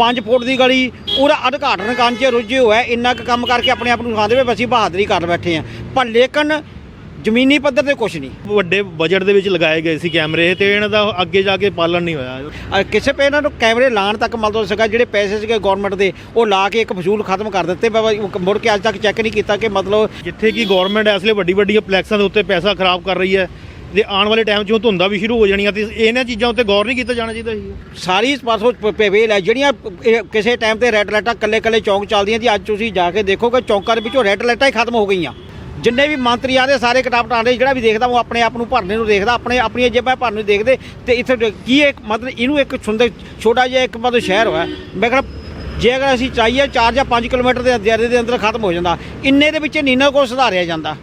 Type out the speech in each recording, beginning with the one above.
5 ਫੁੱਟ ਦੀ ਗਲੀ ਪੂਰਾ ਉਦਘਾਟਨ ਕਰਨ 'ਚ ਰੁੱਝੇ ਹੋਇਆ ਇੰਨਾ ਕੁ ਕੰਮ ਕਰਕੇ ਆਪਣੇ ਆਪ ਨੂੰ ਖਾਂਦੇ ਵੀ ਅਸੀਂ ਬਹਾਦਰੀ ਕਰ ਬੈਠੇ ਆ। ਪਰ ਲੇਕਿਨ ਜ਼ਮੀਨੀ ਪੱਧਰ ਤੇ ਕੁਝ ਨਹੀਂ। ਵੱਡੇ ਬਜਟ ਦੇ ਵਿੱਚ ਲਗਾਏ ਗਏ ਸੀ ਕੈਮਰੇ ਤੇ ਇਹਨਾਂ ਦਾ ਅੱਗੇ ਜਾ ਕੇ ਪਾਲਣ ਨਹੀਂ ਹੋਇਆ। ਕਿਸੇ ਪੇ ਇਹਨਾਂ ਨੂੰ ਕੈਮਰੇ ਲਾਣ ਤੱਕ ਮਤਲਬ ਸੀਗਾ ਜਿਹੜੇ ਪੈਸੇ ਸੀਗੇ ਗਵਰਨਮੈਂਟ ਦੇ ਉਹ ਲਾ ਕੇ ਇੱਕ ਫਜ਼ੂਲ ਖਤਮ ਕਰ ਦਿੱਤੇ। ਮੁੜ ਕੇ ਅੱਜ ਤੱਕ ਚੈੱਕ ਨਹੀਂ ਕੀਤਾ ਕਿ ਮਤਲਬ ਜਿੱਥੇ ਕਿ ਗਵਰਨਮੈਂਟ ਇਸ ਲਈ ਵੱਡੀ ਵੱਡੀਆਂ ਫਲੈਕਸਾਂ ਦੇ ਉੱਤੇ ਪੈਸਾ ਖਰਾਬ ਕਰ ਰਹੀ ਹੈ ਤੇ ਆਉਣ ਵਾਲੇ ਟਾਈਮ 'ਚ ਉਹ ਧੁੰਦਾਂ ਵੀ ਸ਼ੁਰੂ ਹੋ ਜਾਣੀਆਂ ਤੇ ਇਹਨਾਂ ਚੀਜ਼ਾਂ ਉੱਤੇ ਗੌਰ ਨਹੀਂ ਕੀਤਾ ਜਾਣਾ ਚਾਹੀਦਾ ਸੀ। ਸਾਰੀ ਪਾਸੋਂ ਪ- ਹੈ। ਜਿਹੜੀਆਂ ਇਹ ਕਿਸੇ ਟਾਈਮ ਤੇ ਰੈੱਡ ਲਾਈਟਾਂ ਕੱਲੇ ਕੱਲੇ ਚੌਂਕ ਚੱਲਦੀਆਂ ਸੀ ਅੱਜ ਤੁਸੀਂ ਜਾ ਕੇ ਦੇਖੋਗੇ ਚੌਂਕਾਂ ਦੇ ਵਿੱਚੋਂ ਰੈੱਡ ਲਾਈਟਾਂ ਹੀ ਖਤਮ ਹੋ ਗਈਆਂ। ਜਿੰਨੇ ਵੀ ਮੰਤਰੀ ਆਦੇ ਸਾਰੇ ਕਿਤਾਬ ਟਾਂਡੇ ਜਿਹੜਾ ਵੀ ਦੇਖਦਾ, ਉਹ ਆਪਣੇ ਆਪ ਨੂੰ ਭਰਨੇ ਨੂੰ ਦੇਖਦਾ, ਆਪਣੇ ਆਪਣੀਆਂ ਜੇਬਾਂ ਭਰਨ ਨੂੰ ਦੇਖਦੇ। ਤੇ ਇੱਥੇ ਕੀ ਇੱਕ ਮਤਲਬ ਇਹਨੂੰ ਇੱਕ ਸੁੰਦਰ ਛੋਟਾ ਜਿਹਾ ਇੱਕ ਮਤਲਬ ਸ਼ਹਿਰ ਹੋਇਆ। ਮੈਂ ਕਿਹਾ ਜੇ ਅਗਰ ਅਸੀਂ ਚਾਹੀਏ 4 ਜਾਂ 5 ਕਿਲੋਮੀਟਰ ਦੇ ਦਾਇਰੇ ਦੇ ਅੰਦਰ ਖਤਮ ਹੋ ਜਾਂਦਾ। ਇੰਨੇ ਦੇ ਵਿੱਚ ਨੀਨਾ ਕੋ ਸੁਧਾਰਿਆ ਜਾਂਦਾ।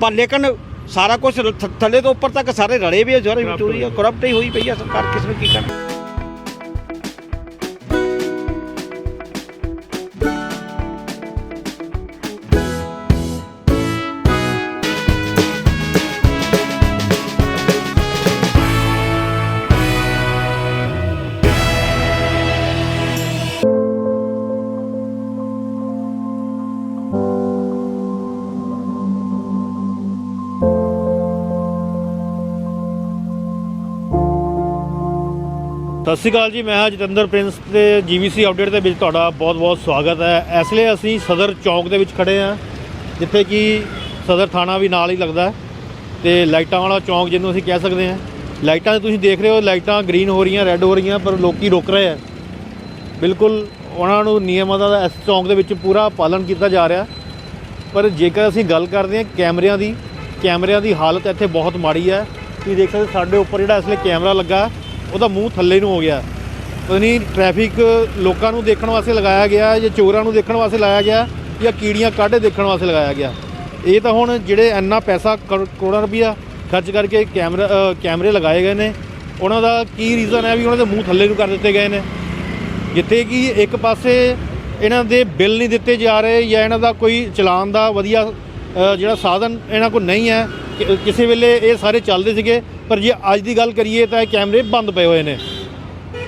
ਪਰ ਲੇਕਿਨ ਸਾਰਾ ਕੁਝ ਥੱਲੇ ਤੋਂ ਉੱਪਰ ਤੱਕ ਸਾਰੇ ਰਲੇ ਵੀ ਆ ਸਾਰੇ ਚੋਰੀ ਕਰਪਟ ਹੀ ਹੋਈ ਪਈ ਆ ਸਰਕਾਰ ਕਿਸ ਨੂੰ ਕੀ ਕਰਨਾ? ਸਤਿ ਸ਼੍ਰੀ ਅਕਾਲ ਜੀ, ਮੈਂ ਹਾਂ ਜਤਿੰਦਰ ਪ੍ਰਿੰਸ ਤੇ ਜੀਵੀਸੀ ਅਪਡੇਟ ਦੇ ਵਿੱਚ ਤੁਹਾਡਾ ਬਹੁਤ-ਬਹੁਤ ਸਵਾਗਤ ਹੈ। ਇਸ ਲਈ ਅਸੀਂ ਸਦਰ ਚੌਂਕ ਦੇ ਵਿੱਚ ਖੜੇ ਹਾਂ, ਜਿੱਥੇ ਕਿ ਸਦਰ ਥਾਣਾ ਵੀ ਨਾਲ ਹੀ ਲੱਗਦਾ ਹੈ ਤੇ ਲਾਈਟਾਂ ਵਾਲਾ ਚੌਂਕ ਜਿਹਨੂੰ ਅਸੀਂ ਕਹਿ ਸਕਦੇ ਹਾਂ। ਲਾਈਟਾਂ ਤੇ ਤੁਸੀਂ ਦੇਖ ਰਹੇ ਹੋ, ਲਾਈਟਾਂ ਗ੍ਰੀਨ ਹੋ ਰਹੀਆਂ, ਰੈੱਡ ਹੋ ਰਹੀਆਂ, ਪਰ ਲੋਕੀ ਰੁਕ ਰਹੇ ਆ ਬਿਲਕੁਲ ਉਹਨਾਂ ਨੂੰ ਨਿਯਮਾਂ ਦਾ ਇਸ ਚੌਂਕ ਦੇ ਵਿੱਚ ਪੂਰਾ ਪਾਲਣ ਕੀਤਾ ਜਾ ਰਿਹਾ। ਪਰ ਜੇਕਰ ਅਸੀਂ ਗੱਲ ਕਰਦੇ ਹਾਂ ਕੈਮਰਿਆਂ ਦੀ ਕੈਮਰਿਆਂ ਦੀ ਹਾਲਤ ਇੱਥੇ ਬਹੁਤ ਮਾੜੀ ਹੈ। ਤੁਸੀਂ ਦੇਖ ਸਕਦੇ ਸਾਡੇ ਉੱਪਰ ਜਿਹੜਾ ਇਸ ਲਈ ਕੈਮਰਾ ਲੱਗਾ ਉਹਦਾ ਮੂੰਹ ਥੱਲੇ ਨੂੰ ਹੋ ਗਿਆ। ਪਤਾ ਨਹੀਂ ਟ੍ਰੈਫਿਕ ਲੋਕਾਂ ਨੂੰ ਦੇਖਣ ਵਾਸਤੇ ਲਗਾਇਆ ਗਿਆ ਜਾਂ ਚੋਰਾਂ ਨੂੰ ਦੇਖਣ ਵਾਸਤੇ ਲਾਇਆ ਗਿਆ ਜਾਂ ਕੀੜੀਆਂ ਕਾਢੇ ਦੇਖਣ ਵਾਸਤੇ ਲਗਾਇਆ ਗਿਆ। ਇਹ ਤਾਂ ਹੁਣ ਜਿਹੜੇ ਇੰਨਾ ਪੈਸਾ ਕਰੋ- ਕਰੋੜਾਂ ਰੁਪਈਆ ਖਰਚ ਕਰਕੇ ਕੈਮਰਾ ਕੈਮਰੇ ਲਗਾਏ ਗਏ ਨੇ, ਉਹਨਾਂ ਦਾ ਕੀ ਰੀਜ਼ਨ ਹੈ ਵੀ ਉਹਨਾਂ ਦੇ ਮੂੰਹ ਥੱਲੇ ਨੂੰ ਕਰ ਦਿੱਤੇ ਗਏ ਨੇ? ਜਿੱਥੇ ਕਿ ਇੱਕ ਪਾਸੇ ਇਹਨਾਂ ਦੇ ਬਿੱਲ ਨਹੀਂ ਦਿੱਤੇ ਜਾ ਰਹੇ ਜਾਂ ਇਹਨਾਂ ਦਾ ਕੋਈ ਚਲਾਨ ਦਾ ਵਧੀਆ ਜਿਹੜਾ ਸਾਧਨ ਇਹਨਾਂ ਕੋਲ ਨਹੀਂ ਹੈ, ਕਿ- ਕਿਸੇ ਵੇਲੇ ਇਹ ਸਾਰੇ ਚੱਲਦੇ ਸੀਗੇ। ਪਰ ਜੇ ਅੱਜ ਦੀ ਗੱਲ ਕਰੀਏ ਤਾਂ ਇਹ ਕੈਮਰੇ ਬੰਦ ਪਏ ਹੋਏ ਨੇ।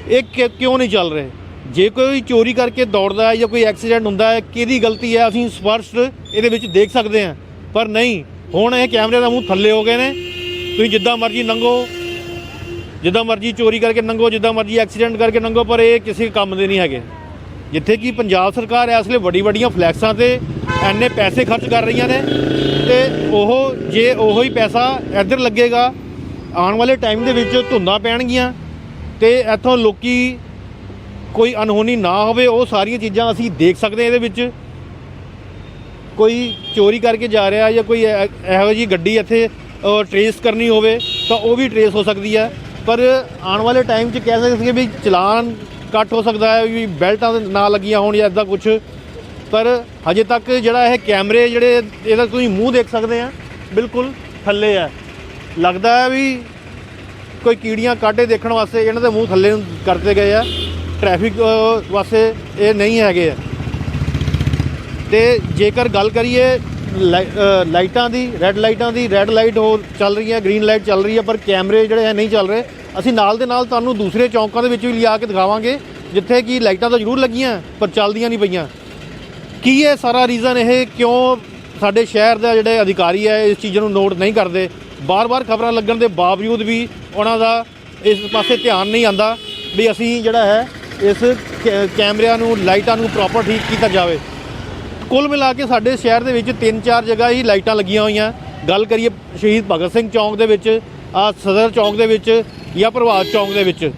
ਇਹ ਕਿ- ਕਿਉਂ ਨਹੀਂ ਚੱਲ ਰਹੇ? ਜੇ ਕੋਈ ਚੋਰੀ ਕਰਕੇ ਦੌੜਦਾ ਹੈ ਜਾਂ ਕੋਈ ਐਕਸੀਡੈਂਟ ਹੁੰਦਾ ਹੈ, ਕਿਹਦੀ ਗਲਤੀ ਹੈ? ਅਸੀਂ ਸਪਸ਼ਟ ਇਹਦੇ ਵਿੱਚ ਦੇਖ ਸਕਦੇ ਹਾਂ। ਪਰ ਨਹੀਂ, ਹੁਣ ਇਹ ਕੈਮਰੇ ਦਾ ਮੂੰਹ ਥੱਲੇ ਹੋ ਗਏ ਨੇ। ਤੁਸੀਂ ਜਿੱਦਾਂ ਮਰਜ਼ੀ ਲੰਘੋ ਜਿੱਦਾਂ ਮਰਜ਼ੀ ਚੋਰੀ ਕਰਕੇ ਲੰਘੋ ਜਿੱਦਾਂ ਮਰਜ਼ੀ ਐਕਸੀਡੈਂਟ ਕਰਕੇ ਲੰਘੋ ਪਰ ਇਹ ਕਿਸੇ ਕੰਮ ਦੇ ਨਹੀਂ ਹੈਗੇ। ਜਿੱਥੇ ਕਿ ਪੰਜਾਬ ਸਰਕਾਰ ਇਸ ਲਈ ਵੱਡੀ ਵੱਡੀਆਂ ਫਲੈਕਸਾਂ ਤੇ ਐਨੇ ਪੈਸੇ ਖਰਚ ਕਰ ਰਹੀਆਂ ਨੇ ਤੇ ਉਹ ਜੇ ਉਹੋ ਹੀ ਪੈਸਾ ਇੱਧਰ ਲੱਗੇਗਾ ਆਉਣ ਵਾਲੇ ਟਾਈਮ ਦੇ ਵਿੱਚ ਧੁੰਦਾਂ ਪੈਣਗੀਆਂ ਤੇ ਇੱਥੋਂ ਲੋਕੀ ਕੋਈ ਅਨਹੋਣੀ ਨਾ ਹੋਵੇ, ਉਹ ਸਾਰੀਆਂ ਚੀਜ਼ਾਂ ਅਸੀਂ ਦੇਖ ਸਕਦੇ ਹਾਂ ਇਹਦੇ ਵਿੱਚ। ਕੋਈ ਚੋਰੀ ਕਰਕੇ ਜਾ ਰਿਹਾ ਜਾਂ ਕੋਈ ਐ- ਇਹੋ ਜੀ ਗੱਡੀ ਇੱਥੇ ਟਰੇਸ ਕਰਨੀ ਹੋਵੇ ਤਾਂ ਉਹ ਵੀ ਟਰੇਸ ਹੋ ਸਕਦੀ ਹੈ। ਪਰ ਆਉਣ ਵਾਲੇ ਟਾਈਮ 'ਚ ਕਹਿ ਸਕਦੇ ਸੀ ਵੀ ਚਲਾਨ ਕੱਟ ਹੋ ਸਕਦਾ ਹੈ, ਵੀ ਬੈਲਟਾਂ ਨਾ ਲੱਗੀਆਂ ਹੋਣ ਜਾਂ ਇਦਾਂ ਕੁਝ ਪਰ ਹਜੇ ਤੱਕ ਜਿਹੜਾ ਇਹ ਕੈਮਰੇ ਜਿਹੜੇ, ਇਹਦਾ ਤੁਸੀਂ ਮੂੰਹ ਦੇਖ ਸਕਦੇ ਆ ਬਿਲਕੁਲ ਥੱਲੇ ਹੈ। ਲੱਗਦਾ ਹੈ ਵੀ ਕੋਈ ਕੀੜੀਆਂ ਕਾਢੇ ਦੇਖਣ ਵਾਸਤੇ ਇਹਨਾਂ ਦੇ ਮੂੰਹ ਥੱਲੇ ਨੂੰ ਕਰਤੇ ਗਏ ਆ। ਟ੍ਰੈਫਿਕ ਵਾਸਤੇ ਇਹ ਨਹੀਂ ਹੈਗੇ ਆ। ਤੇ ਜੇਕਰ ਗੱਲ ਕਰੀਏ, ਲਾਈ- ਲਾਈਟਾਂ ਦੀ ਰੈੱਡ ਲਾਈਟਾਂ ਦੀ ਰੈੱਡ ਲਾਈਟ ਹੋ ਚੱਲ ਰਹੀ ਹੈ ਗ੍ਰੀਨ ਲਾਈਟ ਚੱਲ ਰਹੀ ਹੈ, ਪਰ ਕੈਮਰੇ ਜਿਹੜੇ ਹੈ ਨਹੀਂ ਚੱਲ ਰਹੇ। ਅਸੀਂ ਨਾਲ ਦੇ ਨਾਲ ਤੁਹਾਨੂੰ ਦੂਸਰੇ ਚੌਂਕਾਂ ਦੇ ਵਿੱਚ ਵੀ ਲਿਆ ਕੇ ਦਿਖਾਵਾਂਗੇ, ਜਿੱਥੇ ਕਿ ਲਾਈਟਾਂ ਤਾਂ ਜ਼ਰੂਰ ਲੱਗੀਆਂ, ਪਰ ਚੱਲਦੀਆਂ ਨਹੀਂ ਪਈਆਂ। ਕੀ ਹੈ ਸਾਰਾ ਰੀਜ਼ਨ ਇਹ ਕਿਉਂ ਸਾਡੇ ਸ਼ਹਿਰ ਦਾ ਜਿਹੜੇ ਅਧਿਕਾਰੀ ਹੈ ਇਸ ਚੀਜ਼ ਨੂੰ ਨੋਟ ਨਹੀਂ ਕਰਦੇ? ਬਾਰ-ਬਾਰ ਖਬਰਾਂ ਲੱਗਣ ਦੇ ਬਾਵਜੂਦ ਵੀ ਉਹਨਾਂ ਦਾ ਇਸ ਪਾਸੇ ਧਿਆਨ ਨਹੀਂ ਆਂਦਾ ਵੀ ਅਸੀਂ ਜਿਹੜਾ ਹੈ ਇਸ ਕੈ- ਕੈਮਰਿਆਂ ਨੂੰ, ਲਾਈਟਾਂ ਨੂੰ ਪ੍ਰੋਪਰ ਠੀਕ ਕੀਤਾ ਜਾਵੇ। ਕੁੱਲ ਮਿਲਾ ਕੇ ਸਾਡੇ ਸ਼ਹਿਰ ਦੇ ਵਿੱਚ ਤਿੰਨ ਚਾਰ ਜਗ੍ਹਾ ਹੀ ਲਾਈਟਾਂ ਲੱਗੀਆਂ ਹੋਈਆਂ। ਗੱਲ ਕਰੀਏ ਸ਼ਹੀਦ ਭਗਤ ਸਿੰਘ ਚੌਂਕ ਦੇ ਵਿੱਚ, ਆ ਸਦਰ ਚੌਂਕ ਦੇ ਵਿੱਚ ਜਾਂ ਪ੍ਰਭਾਤ ਚੌਂਕ ਦੇ ਵਿੱਚ।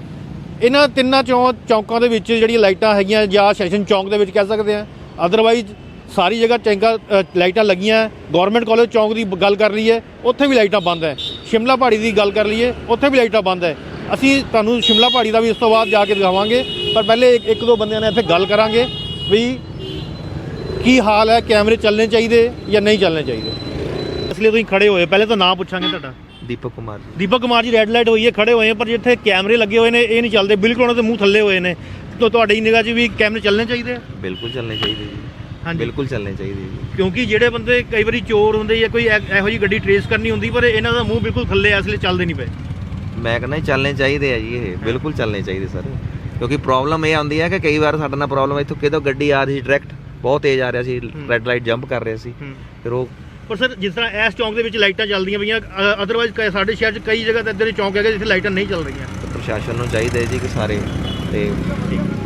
ਇਹਨਾਂ ਤਿੰਨਾਂ ਚੌਂ, ਚੌਂਕਾਂ ਦੇ ਵਿੱਚ ਜਿਹੜੀਆਂ ਲਾਈਟਾਂ ਹੈਗੀਆਂ ਜਾਂ ਸੈਸ਼ਨ ਚੌਂਕ ਦੇ ਵਿੱਚ ਕਹਿ ਸਕਦੇ ਆ ਅਦਰਵਾਈਜ਼ ਸਾਰੀ ਜਗ੍ਹਾ ਟੈਂਕਾਂ ਲਾਈਟਾਂ ਲੱਗੀਆਂ। ਗਵਰਨਮੈਂਟ ਕਾਲਜ ਚੌਂਕ ਦੀ ਗੱਲ ਕਰ ਲਈਏ ਉੱਥੇ ਵੀ ਲਾਈਟਾਂ ਬੰਦ ਹੈ ਸ਼ਿਮਲਾ ਪਹਾੜੀ ਦੀ ਗੱਲ ਕਰ ਲਈਏ ਉੱਥੇ ਵੀ ਲਾਈਟਾਂ ਬੰਦ ਹੈ ਅਸੀਂ ਤੁਹਾਨੂੰ ਸ਼ਿਮਲਾ ਪਹਾੜੀ ਦਾ ਵੀ ਇਸ ਤੋਂ ਬਾਅਦ ਜਾ ਕੇ ਦਿਖਾਵਾਂਗੇ ਪਰ ਪਹਿਲੇ ਇੱਕ ਇੱਕ ਦੋ ਬੰਦਿਆਂ ਨਾਲ ਇੱਥੇ ਗੱਲ ਕਰਾਂਗੇ ਵੀ ਕੀ ਹਾਲ ਹੈ ਕੈਮਰੇ ਚੱਲਣੇ ਚਾਹੀਦੇ ਜਾਂ ਨਹੀਂ ਚੱਲਣੇ ਚਾਹੀਦੇ। ਇਸ ਲਈ ਤੁਸੀਂ ਖੜੇ ਹੋਏ ਪਹਿਲੇ ਤਾਂ ਨਾਮ ਪੁੱਛਾਂਗੇ ਤੁਹਾਡਾ। ਦੀਪਕ ਕੁਮਾਰ ਜੀ। ਦੀਪਕ ਕੁਮਾਰ ਜੀ ਰੈੱਡ ਲਾਈਟ ਹੋਈ ਹੈ ਖੜੇ ਹੋਏ ਆ ਪਰ ਜਿੱਥੇ ਕੈਮਰੇ ਲੱਗੇ ਹੋਏ ਨੇ ਇਹ ਨਹੀਂ ਚੱਲਦੇ। ਬਿਲਕੁਲ ਉਹਨਾਂ ਦੇ ਮੂੰਹ ਥੱਲੇ ਹੋਏ ਨੇ। ਤਾਂ ਤੁਹਾਡੀ ਨਿਗਾਹ 'ਚ ਵੀ ਕੈਮਰੇ ਚੱਲਣੇ ਚਾਹੀਦੇ ਆ? ਬਿਲਕੁਲ ਚੱਲਣੇ ਚਾਹੀਦੇ ਜੀ। ਹਾਂਜੀ। ਬਿਲਕੁਲ ਚੱਲਣੇ ਚਾਹੀਦੇ ਜੀ। ਕਿਉਂਕਿ ਜਿਹੜੇ ਬੰਦੇ ਕਈ ਵਾਰੀ ਚੋਰ ਹੁੰਦੇ ਜਾਂ ਕੋਈ ਐ- ਇਹੋ ਜਿਹੀ ਗੱਡੀ ਟਰੇਸ ਕਰਨੀ ਹੁੰਦੀ ਪਰ ਇਹਨਾਂ ਦਾ ਮੂੰਹ ਬਿਲਕੁਲ ਥੱਲੇ ਆ, ਇਸ ਲਈ ਚੱਲਦੇ ਨਹੀਂ ਪਏ। ਮੈਂ ਕਹਿੰਦਾ ਜੀ ਚੱਲਣੇ ਚਾਹੀਦੇ ਆ ਜੀ ਇਹ। ਬਿਲਕੁਲ ਚੱਲਣੇ ਚਾਹੀਦੇ ਸਰ। ਕਿਉਂਕਿ ਪ੍ਰੋਬਲਮ ਇਹ ਆਉਂਦੀ ਹੈ ਕਿ ਕਈ ਵਾਰ ਸਾਡੇ ਨਾਲ ਪ੍ਰੋਬਲਮ ਇੱਥੋਂ ਕਿਦੋਂ ਗੱਡੀ ਆ ਰਹੀ ਸੀ ਡਾਇਰੈਕਟ ਬਹੁਤ ਤੇਜ਼ ਆ ਰਿਹਾ ਸੀ ਰੈੱਡ ਲਾਈਟ ਜੰਪ ਕਰ ਰਿਹਾ ਸੀ। ਫਿਰ ਉਹ ਪਰ ਸਰ ਜਿਸ ਤਰ੍ਹਾਂ ਇਸ ਚੌਂਕ ਦੇ ਵਿੱਚ ਲਾਈਟਾਂ ਚੱਲਦੀਆਂ ਪਈਆਂ ਅਦਰਵਾਈਜ਼ ਸਾਡੇ ਸ਼ਹਿਰ 'ਚ ਕਈ ਜਗ੍ਹਾ ਤੇ ਇੱਦਾਂ ਦੇ ਚੌਂਕ ਹੈਗੇ ਜਿੱਥੇ ਲਾਈਟਾਂ ਨਹੀਂ ਚੱਲ ਰਹੀਆਂ। ਪ੍ਰਸ਼ਾਸਨ ਨੂੰ ਚਾਹੀਦਾ ਹੈ ਜੀ ਕਿ ਸਾਰੇ ਤੇ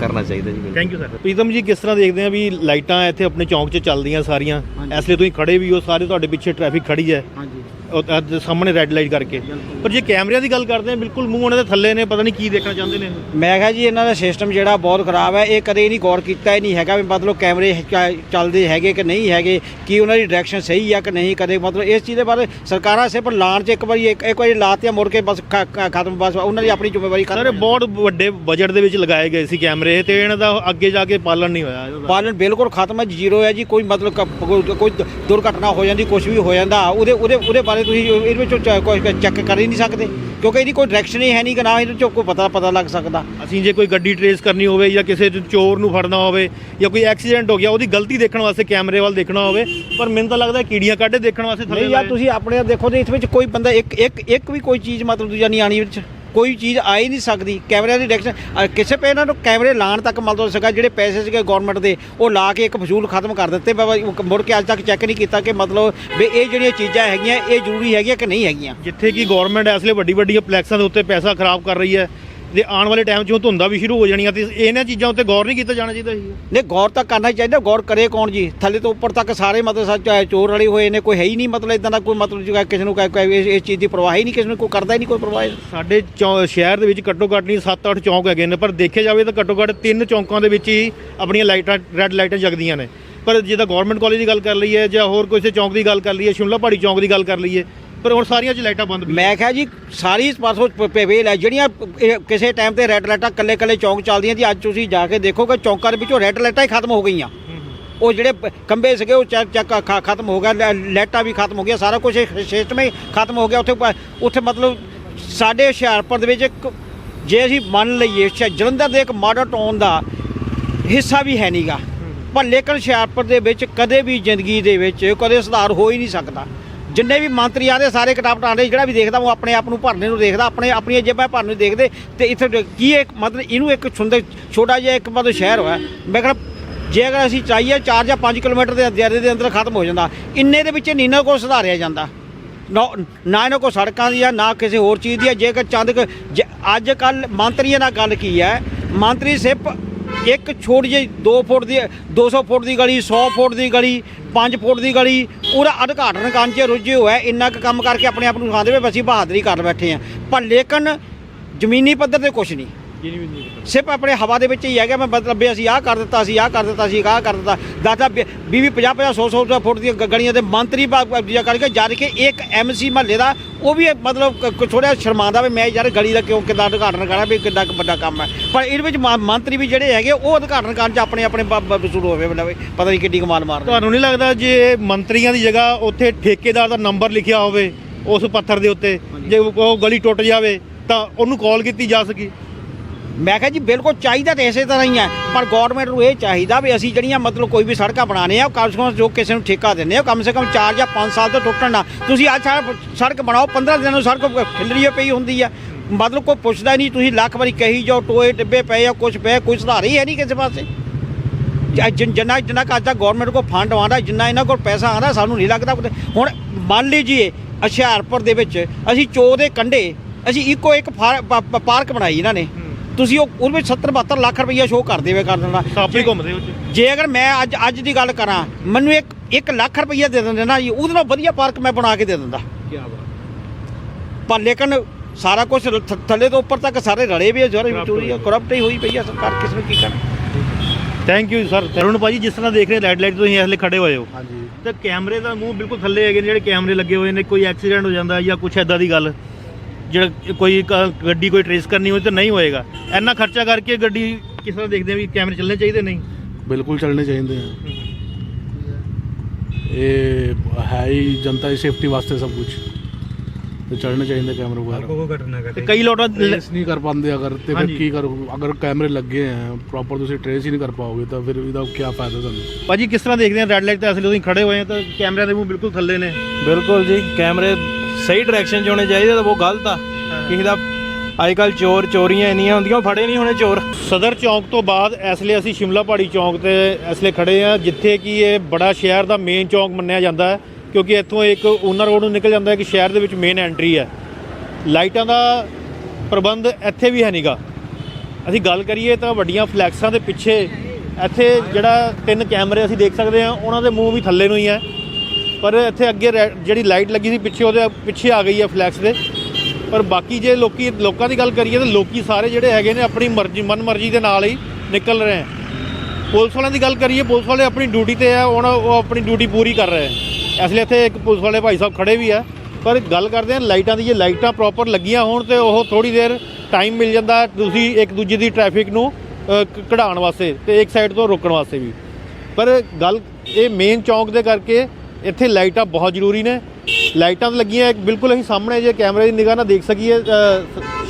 ਕਰਨਾ ਚਾਹੀਦਾ ਜੀ ਬਿਲਕੁਲ thank you sir Pritam ji ਕਿਸ ਤਰ੍ਹਾਂ ਦੇਖਦੇ ਆ ਵੀ ਲਾਈਟਾਂ ਇੱਥੇ ਆਪਣੇ ਚੌਂਕ 'ਚ ਚੱਲਦੀਆਂ ਸਾਰੀਆਂ? ਹਾਂਜੀ। ਇਸ ਲਈ ਤੁਸੀਂ ਖੜੇ ਵੀ ਹੋ ਸਾਰੇ ਤੁਹਾਡੇ ਪਿੱਛੇ ਟ੍ਰੈਫਿਕ ਖੜੀ ਹੈ। ਹਾਂਜੀ। ਉਹ ਅੱਜ ਸਾਹਮਣੇ ਰੈੱਡ ਲਾਈਟ ਕਰਕੇ ਪਰ ਜੇ ਕੈਮਰਿਆਂ ਦੀ ਗੱਲ ਕਰਦੇ ਆ ਬਿਲਕੁਲ ਮੂੰਹ ਉਹਨਾਂ ਦੇ ਥੱਲੇ ਨੇ ਪਤਾ ਨਹੀਂ ਕੀ ਦੇਖਣਾ ਚਾਹੁੰਦੇ ਨੇ ਇਹ। ਮੈਂ ਕਿਹਾ ਜੀ ਇਹਨਾਂ ਦਾ ਸਿਸਟਮ ਜਿਹੜਾ ਬਹੁਤ ਖਰਾਬ ਹੈ ਇਹ ਕਦੇ ਨਹੀਂ ਗੌਰ ਕੀਤਾ ਹੀ ਨਹੀਂ ਹੈਗਾ ਵੀ ਮਤਲਬ ਕੈਮਰੇ ਚ- ਚੱਲਦੇ ਹੈਗੇ ਕਿ ਨਹੀਂ ਹੈਗੇ ਕੀ ਉਹਨਾਂ ਦੀ ਡਾਇਰੈਕਸ਼ਨ ਸਹੀ ਆ ਕਿ ਨਹੀਂ ਕਦੇ ਮਤਲਬ ਇਸ ਚੀਜ਼ ਦੇ ਬਾਰੇ ਸਰਕਾਰਾਂ ਸਿਰਫ ਲਾਣ 'ਚ ਇੱਕ ਵਾਰੀ ਇੱਕ ਇੱਕ ਵਾਰੀ ਲਾਤਿਆ ਮੁੜ ਕੇ ਬਸ ਖ- ਖ- ਖਤਮ ਬਸ ਉਹਨਾਂ ਦੀ ਆਪਣੀ ਜ਼ਿੰਮੇਵਾਰੀ ਸਰ ਇਹ ਖਤਮ ਬਹੁਤ ਵੱਡੇ ਬਜਟ ਦੇ ਵਿੱਚ ਲਗਾਏ ਗਏ ਸੀ ਕੈਮਰੇ ਤੇ ਇਹਨਾਂ ਦਾ ਅੱਗੇ ਜਾ ਕੇ ਪਾਲਣ ਨਹੀਂ ਹੋਇਆ ਇਹਦਾ। ਪਾਲਣ ਬਿਲਕੁਲ ਖਤਮ ਹੈ ਜ਼ੀਰੋ ਹੈ ਜੀ ਕੋਈ ਮਤਲਬ ਕ- ਕੋਈ- ਕੋਈ ਦੁਰਘਟਨਾ ਹੋ ਜਾਂਦੀ ਕੁਝ ਵੀ ਹੋ ਜਾਂਦਾ ਉਹਦੇ ਉਹਦੇ ਉਹਦੇ ਬਾਰੇ ਤੁਸੀਂ ਇਹਦੇ ਵਿੱਚੋਂ ਚ- ਕੋਈ ਚੈੱਕ ਕਰ ਹੀ ਨਹੀਂ ਸਕਦੇ ਕਿਉਂਕਿ ਇਹਦੀ ਕੋਈ ਡਾਇਰੈਕਸ਼ਨ ਹੀ ਹੈ ਨਹੀਂ ਕਿ ਨਾ ਇਹਦੇ ਚੋਂ ਕੋਈ ਪਤਾ ਪਤਾ ਲੱਗ ਸਕਦਾ ਅਸੀਂ ਜੇ ਕੋਈ ਗੱਡੀ ਟਰੇਸ ਕਰਨੀ ਹੋਵੇ ਜਾਂ ਕਿਸੇ ਚੋਰ ਨੂੰ ਫੜਨਾ ਹੋਵੇ ਜਾਂ ਕੋਈ ਐਕਸੀਡੈਂਟ ਹੋ ਗਿਆ ਉਹਦੀ ਗਲਤੀ ਦੇਖਣ ਵਾਸਤੇ ਕੈਮਰੇ ਵੱਲ ਦੇਖਣਾ ਹੋਵੇ ਪਰ ਮੈਨੂੰ ਤਾਂ ਲੱਗਦਾ ਕੀੜੀਆਂ ਕੱਢੇ ਦੇਖਣ ਵਾਸਤੇ ਥੱਲੇ ਨਹੀਂ ਯਾਰ ਲਾਏ। ਤੁਸੀਂ ਆਪਣੇ ਆਪ ਦੇਖੋ ਤੇ ਇਸ ਵਿੱਚ ਕੋਈ ਬੰਦਾ ਇੱਕ ਇੱਕ ਇੱਕ ਵੀ ਕੋਈ ਚੀਜ਼ ਮਤਲਬ ਦੂਜਾ ਨਹੀਂ ਆਣੀ ਵਿੱਚ ਕੋਈ ਚੀਜ਼ ਆ ਹੀ ਨਹੀਂ ਸਕਦੀ, ਕੈਮਰਿਆਂ ਦੀ ਡਾਇਰੈਕਸ਼ਨ ਕਿਸੇ ਪੇ ਇਹਨਾਂ ਨੂੰ ਕੈਮਰੇ ਲਾਣ ਤੱਕ ਮਤਲਬ ਸੀਗਾ, ਜਿਹੜੇ ਪੈਸੇ ਸੀਗੇ ਗਵਰਨਮੈਂਟ ਦੇ, ਉਹ ਲਾ ਕੇ ਇੱਕ ਫਜ਼ੂਲ ਖਤਮ ਕਰ ਦਿੱਤੇ ਬਾਬਾ ਮੁੜ ਕੇ ਅੱਜ ਤੱਕ ਚੈੱਕ ਨਹੀਂ ਕੀਤਾ ਕਿ ਮਤਲਬ ਵੀ ਇਹ ਜਿਹੜੀਆਂ ਚੀਜ਼ਾਂ ਹੈਗੀਆਂ, ਇਹ ਜ਼ਰੂਰੀ ਹੈਗੀਆਂ ਕਿ ਨਹੀਂ ਹੈਗੀਆਂ। ਜਿੱਥੇ ਕਿ ਗਵਰਨਮੈਂਟ ਇਸ ਲਈ ਵੱਡੀ ਵੱਡੀਆਂ ਪਲੈਕਸਾਂ ਦੇ ਉੱਤੇ ਪੈਸਾ ਖਰਾਬ ਕਰ ਰਹੀ ਹੈ ਤੇ ਆਉਣ ਵਾਲੇ ਟਾਈਮ 'ਚ ਉਹ ਧੁੰਦਾਂ ਵੀ ਸ਼ੁਰੂ ਹੋ ਜਾਣੀਆਂ ਤੇ ਇਹਨਾਂ ਚੀਜ਼ਾਂ ਉੱਤੇ ਗੌਰ ਨਹੀਂ ਕੀਤਾ ਜਾਣਾ ਚਾਹੀਦਾ ਸੀ। ਨੇ ਗੌਰ ਤਾਂ ਕਰਨਾ ਹੀ ਚਾਹੀਦਾ ਗੌਰ ਕਰੇ ਕੌਣ ਜੀ? ਥੱਲੇ ਤੋਂ ਉੱਪਰ ਤੱਕ ਸਾਰੇ ਮਤਲਬ ਸੱਚ ਚੋਰ ਰਲੇ ਹੋਏ ਨੇ ਕੋਈ ਹੈ ਹੀ ਨਹੀਂ ਮਤਲਬ ਇਦਾਂ ਦਾ ਕੋਈ ਮਤਲਬ ਜਿਹੜਾ ਕਿਸੇ ਨੂੰ ਕੋਈ- ਕੋਈ ਇਸ ਚੀਜ਼ ਦੀ ਪਰਵਾਹ ਹੀ ਨਹੀਂ ਕਿਸੇ ਨੂੰ ਕੋਈ ਕਰਦਾ ਹੀ ਨਹੀਂ ਕੋਈ ਪਰਵਾਹ। ਸਾਡੇ ਸ਼ਹਿਰ ਦੇ ਵਿੱਚ ਘੱਟੋ ਘੱਟ ਨਹੀਂ 7-8 ਚੌਂਕ ਹੈਗੇ ਨੇ ਪਰ ਦੇਖਿਆ ਜਾਵੇ ਤਾਂ ਘੱਟੋ ਘੱਟ ਤਿੰਨ ਚੌਂਕਾਂ ਦੇ ਵਿੱਚ ਹੀ ਆਪਣੀਆਂ ਲਾਈਟਾਂ ਰੈੱਡ ਲਾਈਟਾਂ ਜਗਦੀਆਂ ਨੇ। ਪਰ ਜਿੱਦਾਂ ਗਵਰਨਮੈਂਟ ਕਾਲਜ ਦੀ ਗੱਲ ਕਰ ਲਈਏ ਜਾਂ ਹੋਰ ਕਿਸੇ ਚੌਂਕ ਦੀ ਗੱਲ ਕਰ ਲਈਏ ਸ਼ਿਮਲਾ ਪਹਾੜੀ ਚੌਂਕ ਦੀ ਗੱਲ ਕਰ ਲਈਏ ਪਰ ਹੁਣ ਸਾਰੀਆਂ 'ਚ ਲਾਈਟਾਂ ਬੰਦ ਪਈਆਂ। ਮੈਂ ਕਿਹਾ ਜੀ ਸਾਰੀ ਪਾਸੋਂ ਪ- ਪਵੇਲ ਹੈ। ਜਿਹੜੀਆਂ ਇਹ ਕਿਸੇ ਟਾਈਮ ਤੇ ਰੈੱਡ ਲਾਈਟਾਂ ਕੱਲੇ ਕੱਲੇ ਚੌਂਕ ਚੱਲਦੀਆਂ ਸੀ ਅੱਜ ਤੁਸੀਂ ਜਾ ਕੇ ਦੇਖੋਗੇ ਚੌਂਕਾਂ ਦੇ ਵਿੱਚੋਂ ਰੈੱਡ ਲਾਈਟਾਂ ਹੀ ਖਤਮ ਹੋ ਗਈਆਂ। ਉਹ ਜਿਹੜੇ ਪ- ਖੰਭੇ ਸੀਗੇ ਉਹ ਚੱਕ ਚੱਕ ਖ- ਖਤਮ ਹੋ ਗਿਆ। ਲੈ- ਲਾਈਟਾਂ ਵੀ ਖਤਮ ਹੋ ਗਿਆ ਸਾਰਾ ਕੁਝ ਸਿਸਟਮ ਹੀ ਖਤਮ ਹੋ ਗਿਆ। ਉੱਥੇ ਪ- ਉੱਥੇ ਮਤਲਬ ਸਾਡੇ ਹੁਸ਼ਿਆਰਪੁਰ ਦੇ ਵਿੱਚ ਇੱਕ ਜੇ ਅਸੀਂ ਮੰਨ ਲਈਏ ਸ਼- ਜਲੰਧਰ ਦੇ ਇੱਕ ਮਾਡਲ ਟਾਊਨ ਦਾ ਹਿੱਸਾ ਵੀ ਹੈ ਨਹੀਂਗਾ ਪਰ ਲੇਕਿਨ ਹੁਸ਼ਿਆਰਪੁਰ ਦੇ ਵਿੱਚ ਕਦੇ ਵੀ ਜ਼ਿੰਦਗੀ ਦੇ ਵਿੱਚ ਕਦੇ ਸੁਧਾਰ ਹੋ ਹੀ ਨਹੀਂ ਸਕਦਾ। ਜਿੰਨੇ ਵੀ ਮੰਤਰੀ ਆਦੇ ਸਾਰੇ ਕਿਤਾਬ ਟਾਂਡੇ, ਜਿਹੜਾ ਵੀ ਦੇਖਦਾ, ਉਹ ਆਪਣੇ ਆਪ ਨੂੰ ਭਰਨੇ ਨੂੰ ਦੇਖਦਾ, ਆਪਣੇ ਆਪਣੀਆਂ ਜੇਬਾਂ ਭਰਨ ਨੂੰ ਦੇਖਦੇ, ਤੇ ਇੱਥੇ ਕੀ ਇੱਕ ਮਤਲਬ ਇਹਨੂੰ ਇੱਕ ਸੁੰਦਰ ਛੋਟਾ ਜਿਹਾ ਇੱਕ ਮਤਲਬ ਸ਼ਹਿਰ ਹੋਇਆ। ਮੈਂ ਕਹਿੰਦਾ ਜੇ ਅਗਰ ਅਸੀਂ ਚਾਹੀਏ 4 ਜਾਂ 5 ਕਿਲੋਮੀਟਰ ਦੇ ਅੰਦਰ ਦੇ ਅੰਦਰ ਖਤਮ ਹੋ ਜਾਂਦਾ। ਇੰਨੇ ਦੇ ਵਿੱਚ ਨੀਨਾ ਕੋ ਸੁਧਾਰਿਆ ਜਾਂਦਾ। ਨਾ ਨਾ ਇਹਨਾਂ ਕੋ ਸੜਕਾਂ ਦੀ ਆ ਨਾ ਕਿਸੇ ਹੋਰ ਚੀਜ਼ ਦੀ ਆ ਜੇਕਰ ਚੰਦ ਕੁ- ਅੱਜ ਕੱਲ ਮੰਤਰੀਆਂ ਨਾਲ ਗੱਲ ਕੀ ਹੈ? ਮੰਤਰੀ ਸਿਰਫ ਇੱਕ ਛੋਟੀ ਜਿਹੀ 2 ਫੁੱਟ ਦੀ 200 ਫੁੱਟ ਦੀ ਗਲੀ 100 ਫੁੱਟ ਦੀ ਗਲੀ 5 ਫੁੱਟ ਦੀ ਗਲੀ, ਉਹਦਾ ਉਦਘਾਟਨ ਕਰਨ 'ਚ ਰੁੱਝੇ ਹੋਇਆ ਇੰਨਾ ਕੁ ਕੰਮ ਕਰਕੇ ਆਪਣੇ ਆਪ ਨੂੰ ਖਾਂਦੇ ਵੇ ਅਸੀਂ ਬਹਾਦਰੀ ਕਰ ਬੈਠੇ ਆ। ਪਰ ਲੇਕਿਨ ਜ਼ਮੀਨੀ ਪੱਧਰ ਤੇ ਕੁਝ ਨਹੀਂ। ਸਿਰਫ ਆਪਣੇ ਹਵਾ ਦੇ ਵਿੱਚ ਹੀ ਹੈਗਾ ਮੈਂ ਮਤਲਬ ਵੀ ਅਸੀਂ ਆਹ ਕਰ ਦਿੱਤਾ ਅਸੀਂ ਆਹ ਕਰ ਦਿੱਤਾ ਅਸੀਂ ਆਹ ਕਰ ਦਿੱਤਾ। ਦਾਦਾ 20 20 50 50 100 100 ਫੁੱਟ ਦੀਆਂ ਗਲੀਆਂ ਦੇ ਮੰਤਰੀ ਜਿਆ ਕਰਕੇ ਜਦ ਕਿ ਇੱਕ ਐਮਸੀ ਮਹੱਲੇ ਦਾ ਉਹ ਵੀ ਮਤਲਬ ਥੋੜਾ ਸ਼ਰਮਾਂਦਾ ਵੀ ਮੈਂ ਯਾਰ ਗਲੀ ਦਾ ਕਿਉਂ ਕਿੱਦਾਂ ਉਦਘਾਟਨ ਕਰਾਂ ਵੀ ਕਿੱਦਾਂ ਕੁ ਵੱਡਾ ਕੰਮ ਹੈ। ਪਰ ਇਹਦੇ ਵਿੱਚ ਮ- ਮੰਤਰੀ ਵੀ ਜਿਹੜੇ ਹੈਗੇ ਉਹ ਉਦਘਾਟਨ ਕਰਨ ਚ ਆਪਣੇ ਆਪਣੇ ਵਸੂਲ ਹੋਵੇ ਮਤਲਬ ਪਤਾ ਨਹੀਂ ਕਿੱਡੀ ਕਮਾਲ ਮਾਰਦੇ ਤੁਹਾਨੂੰ ਨਹੀਂ ਲੱਗਦਾ ਜੇ ਮੰਤਰੀਆਂ ਦੀ ਜਗ੍ਹਾ ਉੱਥੇ ਠੇਕੇਦਾਰ ਦਾ ਨੰਬਰ ਲਿਖਿਆ ਹੋਵੇ ਉਸ ਪੱਥਰ ਦੇ ਉੱਤੇ ਜੇ ਉਹ ਗਲੀ ਟੁੱਟ ਜਾਵੇ ਤਾਂ ਉਹਨੂੰ ਕਾਲ ਕੀਤੀ ਜਾ ਸਕੀ? ਮੈਂ ਕਿਹਾ ਜੀ ਬਿਲਕੁਲ ਚਾਹੀਦਾ ਤੇ ਇਸੇ ਤਰ੍ਹਾਂ ਹੀ ਹੈ, ਪਰ ਗਵਰਨਮੈਂਟ ਨੂੰ ਇਹ ਚਾਹੀਦਾ ਵੀ ਅਸੀਂ ਜਿਹੜੀਆਂ ਮਤਲਬ ਕੋਈ ਵੀ ਸੜਕਾਂ ਬਣਾਉਣੇ ਆ ਉਹ ਕਮ ਸੇ ਕਮ ਜੋ ਕਿਸੇ ਨੂੰ ਠੇਕਾ ਦਿੰਦੇ ਆ ਕਮ ਸੇ ਕਮ 4 ਜਾਂ 5 ਸਾਲ ਤੋਂ ਟੁੱਟਣ ਨਾ। ਤੁਸੀਂ ਅੱਜ ਸੜਕ ਬਣਾਓ 15 ਦਿਨਾਂ ਨੂੰ ਸੜਕ ਖਿਲਰੀ ਪਈ ਹੁੰਦੀ ਆ ਮਤਲਬ ਕੋਈ ਪੁੱਛਦਾ ਨਹੀਂ, ਤੁਸੀਂ ਲੱਖ ਵਾਰੀ ਕਹੀ ਜਾਓ, ਟੋਏ ਟਿੱਬੇ ਪਏ ਆ ਕੁਝ ਪਏ ਕੋਈ ਸੁਧਾਰ ਹੀ ਹੈ ਨਹੀਂ ਕਿਸੇ ਪਾਸੇ। ਜਿੰਨਾ ਜਿੰਨਾ ਕੁ ਅੱਜ ਤੱਕ ਗਵਰਨਮੈਂਟ ਕੋਲ ਫੰਡ ਆਉਂਦਾ, ਜਿੰਨਾ ਇਹਨਾਂ ਕੋਲ ਪੈਸਾ ਆਉਂਦਾ, ਸਾਨੂੰ ਨਹੀਂ ਲੱਗਦਾ ਹੁਣ ਮੰਨ ਲੀਜੀਏ, ਹੁਸ਼ਿਆਰਪੁਰ ਦੇ ਵਿੱਚ ਅਸੀਂ ਚੋ ਦੇ ਕੰਢੇ, ਅਸੀਂ ਇੱਕੋ ਇੱਕ ਫਾ- ਪਾਰਕ ਬਣਾਈ ਇਹਨਾਂ ਨੇ। ਤੁਸੀਂ ਉਹ ਉਹਦੇ ਵਿੱਚ 70 72 ਲੱਖ ਰੁਪਈਆ ਸ਼ੋਅ ਕਰ ਦੇਵੇ ਕਰ ਦੇਣਾ ਸਾਪੀ ਘੁੰਮਦੇ ਉਹ 'ਚ ਜੇ ਅਗਰ ਮੈਂ ਅੱਜ ਅੱਜ ਦੀ ਗੱਲ ਕਰਾਂ ਮੈਨੂੰ ਇੱਕ 1 ਲੱਖ ਰੁਪਈਆ ਦੇ ਦਿੰਦੇ ਨਾ ਜੀ ਉਹਦੇ ਨਾਲ ਵਧੀਆ ਪਾਰਕ ਮੈਂ ਬਣਾ ਕੇ ਦੇ ਦਿੰਦਾ। ਕੀ ਬਾਤ ਪਰ ਲੇਕਿਨ ਸਾਰਾ ਕੁਝ ਥੱਲੇ ਤੋਂ ਉੱਪਰ ਤੱਕ ਸਾਰੇ ਰਲੇ ਵੀ ਆ ਸਾਰੇ Corrupt ਚੋਰੀ ਆ ਕਰਪਟ ਹੀ ਹੋਈ ਪਈ ਆ ਸਰਕਾਰ ਕਿਸ ਨੂੰ ਕੀ ਕਰਨਾ? ਥੈਂਕ ਯੂ ਸਰ ਤਰੁਣ ਭਾਜੀ ਜਿਸ ਤਰ੍ਹਾਂ ਦੇਖ ਰਹੇ ਲਾਈਟ ਲਾਈਟ ਤੁਸੀਂ ਇਸ ਲਈ ਖੜੇ ਹੋਏ ਹੋ। ਹਾਂਜੀ। ਤੇ ਕੈਮਰੇ ਦਾ ਮੂੰਹ ਬਿਲਕੁਲ ਥੱਲੇ ਹੈਗੇ ਨੇ ਜਿਹੜੇ ਕੈਮਰੇ ਲੱਗੇ ਹੋਏ ਨੇ ਕੋਈ ਐਕਸੀਡੈਂਟ ਹੋ ਜਾਂਦਾ ਜਾਂ ਕੁਛ ਐਦਾਂ ਦੀ ਗੱਲ। ਜਿਹੜਾ ਕੋਈ ਕ- ਗੱਡੀ ਕੋਈ ਟਰੇਸ ਕਰਨੀ ਹੋਵੇ ਤਾਂ ਨਹੀਂ ਹੋਏਗਾ। ਇੰਨਾ ਖਰਚਾ ਕਰਕੇ ਗੱਡੀ ਕਿਸ ਤਰ੍ਹਾਂ ਦੇਖਦੇ ਆ ਵੀ ਕੈਮਰੇ ਚੱਲਣੇ ਚਾਹੀਦੇ ਨਹੀਂ? ਬਿਲਕੁਲ ਚੱਲਣੇ ਚਾਹੀਦੇ ਆ। ਇਹ ਹੈ ਹੀ ਜਨਤਾ ਦੀ ਸੇਫਟੀ ਵਾਸਤੇ ਸਭ ਕੁਝ ਤੇ ਚੱਲਣੇ ਚਾਹੀਦੇ ਕੈਮਰੇ ਵਗੈਰਾ। ਤੇ ਕਈ ਲੋਟਾਂ ਟ੍ਰੇਸ ਨਹੀਂ ਕਰ ਪਾਉਂਦੇ ਅਗਰ ਤੇ ਹਾਂਜੀ। ਫਿਰ ਕੀ ਕਰੋ? ਅਗਰ ਕੈਮਰੇ ਲੱਗੇ ਆ ਪ੍ਰੋਪਰ ਤੁਸੀਂ ਟ੍ਰੇਸ ਹੀ ਨਹੀਂ ਕਰ ਪਾਓਗੇ ਤਾਂ ਫਿਰ ਇਹਦਾ ਕੀ ਫਾਇਦਾ ਤੁਹਾਨੂੰ? ਭਾਜੀ ਕਿਸ ਤਰ੍ਹਾਂ ਦੇਖਦੇ ਆ? ਰੈੱਡ ਲਾਈਟ ਤੇ ਅਸਲੀ ਤੁਸੀਂ ਖੜੇ ਹੋਏ ਆ ਤਾਂ ਕੈਮਰਿਆਂ ਦੇ ਮੂੰਹ ਬਿਲਕੁਲ ਥੱਲੇ ਨੇ। ਬਿਲਕੁਲ ਜੀ ਕੈਮਰੇ ਸਹੀ ਡਾਇਰੈਕਸ਼ਨ 'ਚ ਹੋਣੇ ਚਾਹੀਦੇ ਤਾਂ ਉਹ ਗਲਤ ਆ। ਕਿਸੇ ਦਾ ਅੱਜ ਕੱਲ ਚੋਰ ਚੋਰੀਆਂ ਇੰਨੀਆਂ ਹੁੰਦੀਆਂ ਉਹ ਫੜੇ ਨਹੀਂ ਹੋਣੇ ਚੋਰ। ਸਦਰ ਚੌਂਕ ਤੋਂ ਬਾਅਦ ਇਸ ਲਈ ਅਸੀਂ ਸ਼ਿਮਲਾ ਪਹਾੜੀ ਚੌਂਕ ਤੇ ਇਸ ਲਈ ਖੜੇ ਆ ਜਿੱਥੇ ਕਿ ਇਹ ਬੜਾ ਸ਼ਹਿਰ ਦਾ ਮੇਨ ਚੌਂਕ ਮੰਨਿਆ ਜਾਂਦਾ ਹੈ ਕਿਉਂਕਿ ਇੱਥੋਂ ਇੱਕ ਓਨਰ ਰੋਡ ਨੂੰ ਨਿਕਲ ਜਾਂਦਾ ਹੈ ਕਿ ਸ਼ਹਿਰ ਦੇ ਵਿੱਚ ਮੇਨ ਐਂਟਰੀ ਹੈ। ਲਾਈਟਾਂ ਦਾ ਪ੍ਰਬੰਧ ਇੱਥੇ ਵੀ ਹੈ ਨਹੀਂਗਾ ਅਸੀਂ ਗੱਲ ਕਰੀਏ ਤਾਂ ਵੱਡੀਆਂ ਫਲੈਕਸਾਂ ਦੇ ਪਿੱਛੇ ਇੱਥੇ ਜਿਹੜਾ ਤਿੰਨ ਕੈਮਰੇ ਅਸੀਂ ਦੇਖ ਸਕਦੇ ਹਾਂ ਉਹਨਾਂ ਦੇ ਮੂੰਹ ਵੀ ਥੱਲੇ ਨੂੰ ਹੀ ਹੈ। ਪਰ ਇੱਥੇ ਅੱਗੇ ਰੈ- ਜਿਹੜੀ ਲਾਈਟ ਲੱਗੀ ਸੀ ਪਿੱਛੇ ਉਹਦੇ ਪਿੱਛੇ ਆ ਗਈ ਹੈ ਫਲੈਕਸ ਦੇ। ਪਰ ਬਾਕੀ ਜੇ ਲੋਕੀ ਲੋਕਾਂ ਦੀ ਗੱਲ ਕਰੀਏ ਤਾਂ ਲੋਕੀ ਸਾਰੇ ਜਿਹੜੇ ਹੈਗੇ ਨੇ ਆਪਣੀ ਮਰਜ਼ੀ, ਮਨਮਰਜ਼ੀ ਦੇ ਨਾਲ ਹੀ ਨਿਕਲ ਰਹੇ ਹੈ ਪੁਲਿਸ ਵਾਲਿਆਂ ਦੀ ਗੱਲ ਕਰੀਏ, ਪੁਲਿਸ ਵਾਲੇ ਆਪਣੀ ਡਿਊਟੀ ਤੇ ਆ ਹੁਣ ਉਹ ਆਪਣੀ ਡਿਊਟੀ ਪੂਰੀ ਕਰ ਰਹੇ ਹੈ ਇਸ ਲਈ ਇੱਥੇ ਇੱਕ ਪੁਲਿਸ ਵਾਲੇ ਭਾਈ ਸਾਹਿਬ ਖੜੇ ਵੀ ਆ। ਪਰ ਗੱਲ ਕਰਦੇ ਆ, ਲਾਈਟਾਂ ਦੀ ਜੇ ਲਾਈਟਾਂ ਪ੍ਰੋਪਰ ਲੱਗੀਆਂ ਹੋਣ ਤੇ ਉਹ ਥੋੜੀ ਦੇਰ ਟਾਈਮ ਮਿਲ ਜਾਂਦਾ ਤੁਸੀਂ ਇੱਕ ਦੂਜੇ ਦੀ ਟ੍ਰੈਫਿਕ ਨੂੰ ਕਢਾਉਣ ਵਾਸਤੇ ਤੇ ਇੱਕ ਸਾਈਡ ਤੋਂ ਰੋਕਣ ਵਾਸਤੇ ਵੀ। ਪਰ ਗੱਲ ਇਹ ਮੇਨ ਚੌਂਕ ਦੇ ਕਰਕੇ ਇੱਥੇ ਲਾਈਟਾਂ ਬਹੁਤ ਜ਼ਰੂਰੀ ਨੇ। ਲਾਈਟਾਂ ਤਾਂ ਲੱਗੀਆਂ ਬਿਲਕੁਲ ਅਸੀਂ ਸਾਹਮਣੇ ਜੇ ਕੈਮਰੇ ਦੀ ਨਿਗਾਹ ਨਾਲ ਦੇਖ ਸਕੀਏ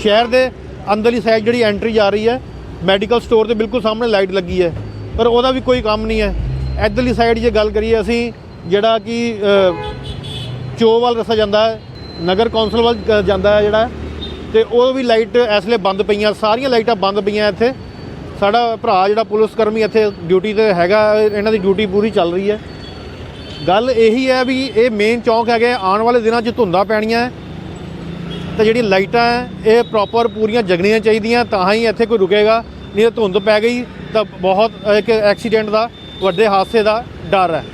ਸ਼ਹਿਰ ਦੇ ਅੰਦਰਲੀ ਸਾਈਡ ਜਿਹੜੀ ਐਂਟਰੀ ਜਾ ਰਹੀ ਹੈ ਮੈਡੀਕਲ ਸਟੋਰ ਦੇ ਬਿਲਕੁਲ ਸਾਹਮਣੇ ਲਾਈਟ ਲੱਗੀ ਹੈ। ਪਰ ਉਹਦਾ ਵੀ ਕੋਈ ਕੰਮ ਨਹੀਂ ਹੈ। ਇੱਧਰਲੀ ਸਾਈਡ ਜੇ ਗੱਲ ਕਰੀਏ ਅਸੀਂ ਜਿਹੜਾ ਕਿ ਅ, ਚੋ ਵੱਲ ਰਸਤਾ ਜਾਂਦਾ ਹੈ ਨਗਰ ਕੌਂਸਲ ਵੱਲ ਜਾਂਦਾ ਹੈ ਜਿਹੜਾ ਤੇ ਉਹ ਵੀ ਲਾਈਟ ਇਸ ਲਈ ਬੰਦ ਪਈਆਂ ਸਾਰੀਆਂ ਲਾਈਟਾਂ ਬੰਦ ਪਈਆਂ ਇੱਥੇ। ਸਾਡਾ ਭਰਾ ਜਿਹੜਾ ਪੁਲਿਸ ਕਰਮੀ ਇੱਥੇ ਡਿਊਟੀ ਤੇ ਹੈਗਾ ਇਹਨਾਂ ਦੀ ਡਿਊਟੀ ਪੂਰੀ ਚੱਲ ਰਹੀ ਹੈ। ਗੱਲ ਇਹੀ ਹੈ ਵੀ ਇਹ ਮੇਨ ਚੌਂਕ ਹੈਗੇ ਆਉਣ ਵਾਲੇ ਦਿਨਾਂ 'ਚ ਧੁੰਦਾਂ ਪੈਣੀਆਂ ਹੈ। ਤੇ ਜਿਹੜੀ ਲਾਈਟਾਂ ਹੈ, ਇਹ ਪ੍ਰੋਪਰ ਪੂਰੀਆਂ ਜਗਣੀਆਂ ਚਾਹੀਦੀਆਂ, ਤਾਂ ਹੀ ਇੱਥੇ ਕੋਈ ਰੁਕੇਗਾ। ਨਹੀਂ ਤਾਂ ਧੁੰਦ ਪੈ ਗਈ ਤਾਂ ਬਹੁਤ ਇੱਕ ਐਕਸੀਡੈਂਟ ਦਾ, ਵੱਡੇ ਹਾਦਸੇ ਦਾ ਡਰ ਹੈ।